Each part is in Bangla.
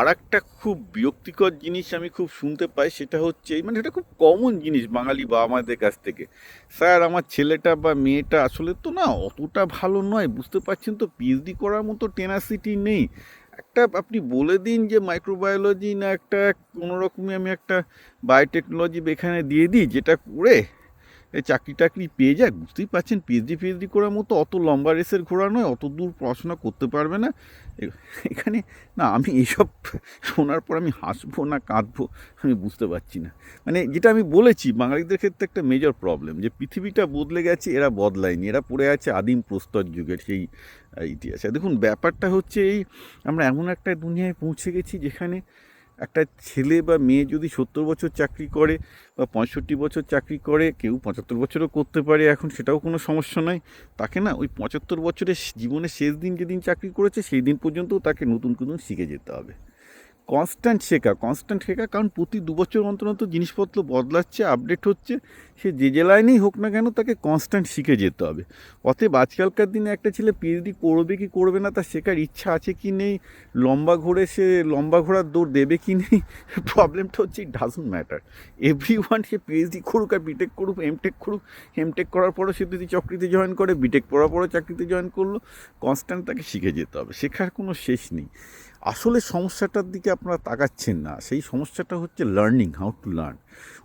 আর একটা খুব বিরক্তিকর জিনিস আমি খুব শুনতে পাই, সেটা হচ্ছে মানে এটা খুব কমন জিনিস বাঙালি বাবা মাদের কাছ থেকে। স্যার, আমার ছেলেটা বা মেয়েটা আসলে তো না অতটা ভালো নয়, বুঝতে পারছেন তো? পিএইচডি করার মতো টেনাসিটি নেই। একটা আপনি বলে দিন যে মাইক্রোবায়োলজি না একটা, কোনোরকমই আমি একটা বায়োটেকনোলজি এখানে দিয়ে দিই, যেটা করে চাকরি টাকরি পেয়ে যায়, বুঝতেই পারছেন পিএইচডি পিএইচডি করার মতো অত লম্বা রেসের ঘোড়া নয়, অত দূর পড়াশোনা করতে পারবে না। এখানে, না, আমি এইসব শোনার পর আমি হাসবো না কাঁদবো, আমি বুঝতে পারছি না। মানে যেটা আমি বলেছি, বাঙালিদের ক্ষেত্রে একটা মেজর প্রবলেম যে পৃথিবীটা বদলে গেছে, এরা বদলায়নি, এরা পড়ে আছে আদিম প্রস্তর যুগের সেই ইতিহাসে। দেখুন, ব্যাপারটা হচ্ছে এই, আমরা এমন একটা দুনিয়ায় পৌঁছে গেছি যেখানে একটা ছেলে বা মেয়ে যদি সত্তর বছর চাকরি করে বা পঁয়ষট্টি বছর চাকরি করে, কেউ পঁচাত্তর বছরও করতে পারে, এখন সেটাও কোনো সমস্যা নয় তাকে না ওই পঁচাত্তর বছরের জীবনের শেষ দিন যেদিন চাকরি করেছে, সেই দিন পর্যন্তও তাকে নতুন নতুন শিখে যেতে হবে। কনস্ট্যান্ট শেখা কনস্ট্যান্ট শেখা, কারণ প্রতি দু বছর অন্তর অন্তর জিনিসপত্র বদলাচ্ছে আপডেট হচ্ছে, সে যে যে লাইনেই হোক না কেন তাকে কনস্ট্যান্ট শিখে যেতে হবে। অতএব আজকালকার দিনে একটা ছেলে পিএইচডি করবে কি করবে না, তার শেখার ইচ্ছা আছে কি নেই, লম্বা ঘোরে সে লম্বা ঘোড়ার দৌড় দেবে কি নেই প্রবলেমটা হচ্ছে it doesn't matter every one সে পিএইচডি করুক আর বিটেক করুক এমটেক করুক এমটেক করার পরও সে যদি চাকরিতে জয়েন করে বিটেক পড়ার পরও চাকরিতে জয়েন করল কনস্ট্যান্ট তাকে শিখে যেতে হবে, শেখার কোনো শেষ নেই। আসলে সমস্যাটার দিকে আপনারা তাকাচ্ছেন না। সেই সমস্যাটা হচ্ছে লার্নিং হাউ টু লার্ন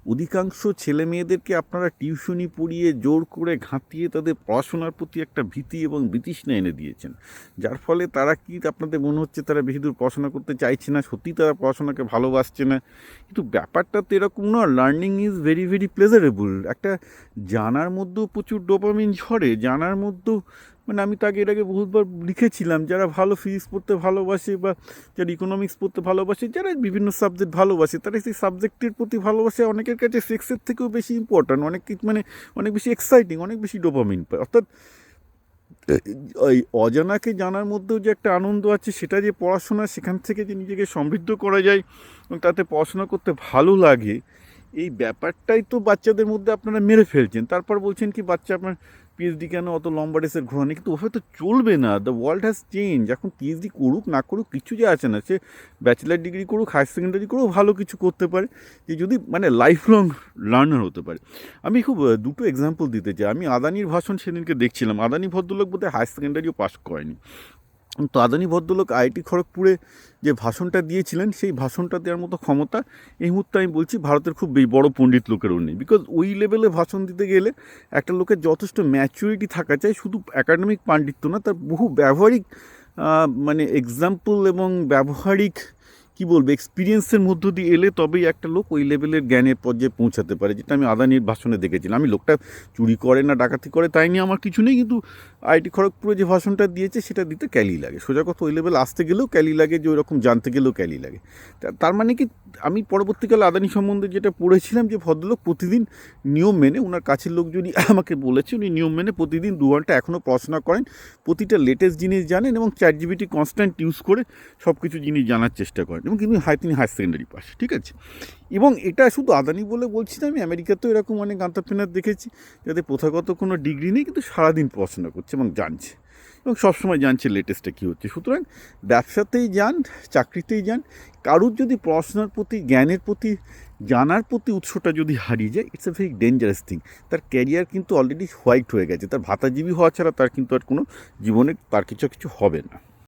অধিকাংশ ছেলে মেয়েদেরকে আপনারা টিউশনি পড়িয়ে জোর করে ঘাঁটিয়ে তাদের পড়াশোনার প্রতি একটা ভীতি এবং বিতৃষ্ণা এনে দিয়েছেন। যার ফলে তারা কি আপনাদের মনে হচ্ছে তারা বেশি দূর পড়াশোনা করতে চাইছে না? সত্যি তারা পড়াশোনাকে ভালোবাসছে না? কিন্তু ব্যাপারটা তো এরকম না learning is very very pleasurable একটা জানার মধ্যেও প্রচুর ডোপামিন ঝরে, জানার মধ্যেও মানে আমি তাকে এটাকে বহুতবার লিখেছিলাম, যারা ভালো ফিজিক্স পড়তে ভালোবাসে বা যারা ইকোনমিক্স পড়তে ভালোবাসে, যারা বিভিন্ন সাবজেক্ট ভালোবাসে, তারা সেই সাবজেক্টের প্রতি ভালোবাসে অনেকের কাছে সেক্সের থেকেও বেশি ইম্পর্ট্যান্ট অনেক মানে অনেক বেশি এক্সাইটিং অনেক বেশি ডোপামিন পায়। অর্থাৎ ওই অজানাকে জানার মধ্যেও যে একটা আনন্দ আছে, সেটা যে পড়াশোনা সেখান থেকে যে নিজেকে সমৃদ্ধ করা যায় এবং তাতে পড়াশোনা করতে ভালো লাগে এই ব্যাপারটাই তো বাচ্চাদের মধ্যে আপনারা মেরে ফেলছেন। তারপর বলছেন কি, বাচ্চা আপনার পিএইচডি কেন অত লম্বা রেসের ঘোরা নেই কিন্তু ওভাবে তো চলবে না। দ্য ওয়ার্ল্ড হ্যাজ চেঞ্জ এখন পিএইচডি করুক, না করুক, কিছু যে আছে না, সে ব্যাচেলার ডিগ্রি করুক হায়ার সেকেন্ডারি করেও ভালো কিছু করতে পারে। যে যদি মানে লাইফ লং লার্নার হতে পারে। আমি খুব দুটো এক্সাম্পল দিতে চাই। আমি আদানির ভাষণ সেদিনকে দেখছিলাম। আদানি ভদ্রলোক বোধহয় হায়ার সেকেন্ডারিও পাস করেনি। তো আদানি ভদ্রলোক আইটি খড়গপুরে যে ভাষণটা দিয়েছিলেন, সেই ভাষণটা দেওয়ার মতো ক্ষমতা এই মুহূর্তে আমি বলছি ভারতের খুব বড় পণ্ডিত লোকেরও নেই। বিকজ ওই লেভেলে ভাষণ দিতে গেলে একটা লোকের যথেষ্ট ম্যাচুরিটি থাকা চাই, শুধু একাডেমিক পাণ্ডিত্য না, তার বহু ব্যবহারিক মানে এক্সাম্পল এবং ব্যবহারিক কি বলব এক্সপিরিয়েন্সের মধ্য দিয়ে এলে তবেই একটা লোক ওই লেভেলের জ্ঞানের পর্যায়ে পৌঁছাতে পারে, যেটা আমি আদানির ভাষণে দেখেছিলাম। আমি লোকটা চুরি করে না, ডাকাতি করে, তাই নিয়ে আমার কিছু নেই, কিন্তু আইটি খড়গপুরে যে ভাষণটা দিয়েছে, সেটা দিতে ক্যালি লাগে। সোজা কথা, ওই লেভেল আসতে গেলেও ক্যালি লাগে, যে ওইরকম জানতে গেলেও ক্যালি লাগে। তার মানে কি, আমি পরবর্তীকালে আদানি সম্বন্ধে যেটা পড়েছিলাম, যে ভদ্রলোক প্রতিদিন নিয়ম মেনে ওনার কাছের লোক যদি আমাকে বলেছে, উনি নিয়ম মেনে প্রতিদিন দু ঘণ্টা এখনও পড়াশোনা করেন, প্রতিটা লেটেস্ট জিনিস জানেন এবং চ্যাট জিবিটি কনস্ট্যান্ট ইউজ করে সব কিছু জিনিস জানার চেষ্টা করেন। এবং কিন্তু হাই, তিনি হায়ার সেকেন্ডারি পাস ঠিক আছে? এবং এটা শুধু আদানি বলে বলছি না, আমি আমেরিকাতেও এরকম অনেক আন্টারপ্রেনার দেখেছি, যাদের প্রথাগত কোনো ডিগ্রি নেই, কিন্তু সারাদিন পড়াশোনা করছে এবং জানছে। এবং সবসময় জানছে লেটেস্টে কী হচ্ছে। সুতরাং ব্যবসাতেই যান, চাকরিতেই যান, কারুর যদি পড়াশোনার প্রতি, জ্ঞানের প্রতি, জানার প্রতি উৎসটা যদি হারিয়ে যায় it's a very dangerous thing তার ক্যারিয়ার কিন্তু অলরেডি হোয়াইট হয়ে গেছে। তার ভাতাজীবী হওয়া ছাড়া তার কিন্তু আর কোনো জীবনে তার কিছু কিছু হবে না।